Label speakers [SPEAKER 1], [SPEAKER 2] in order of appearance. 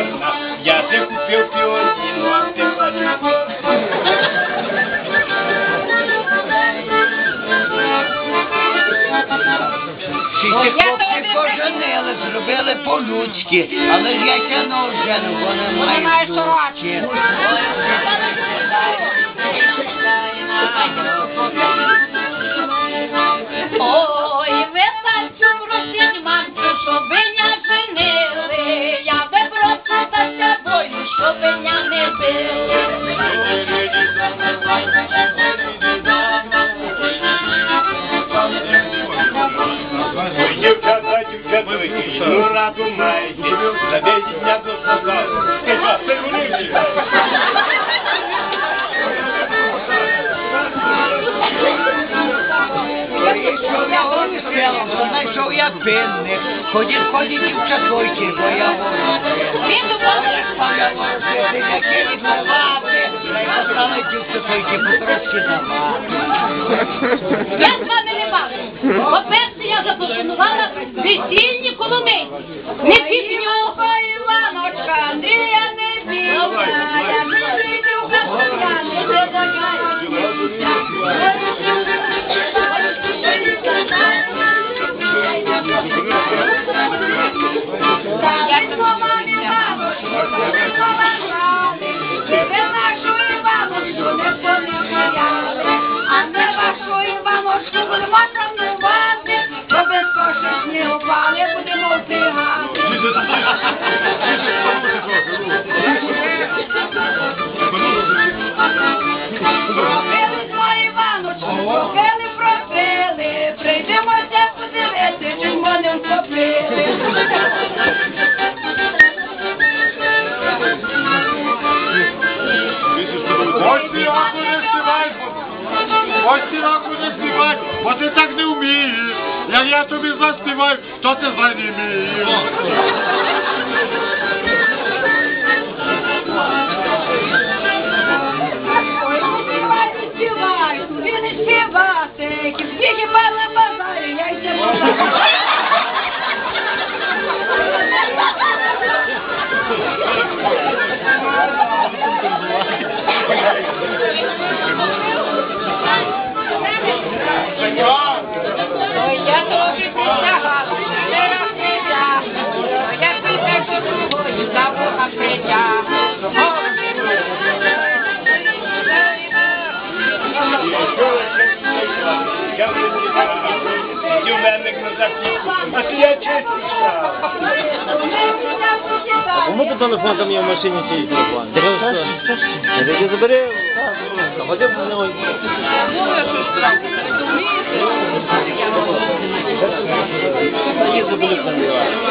[SPEAKER 1] карма. Я тебе купил пионину, а ты Всі зробили по-людськи, але ж я тянув жену, бо не маю
[SPEAKER 2] сорочки.
[SPEAKER 3] Ну раду маєте, забейте мене до суда. Це гулюючі.
[SPEAKER 1] Прийшов я гору селом, знайшов я пинник. Ходіть, ходіть, дівчатойки, бо я ворожив.
[SPEAKER 2] Він добавив.
[SPEAKER 1] Я ворожив, які відмивати. Та й поставили дівчатойки потрошки давати.
[SPEAKER 2] Я з вами не бачу. Запропонувала весільні коломиї. Не пісню. Іваночка,
[SPEAKER 3] ось ти раку не співай, бо ти так не вмієш. Як я тобі заспіваю, то ти занімієш.
[SPEAKER 2] Я трохи присягала, не раз не я, я до другої, за вуха
[SPEAKER 3] Я вже дівменник на запітку, а я честь
[SPEAKER 4] Кому ти телефон там є в машині чи телефон? Ти? Забери. Ходи по нього. Забули там.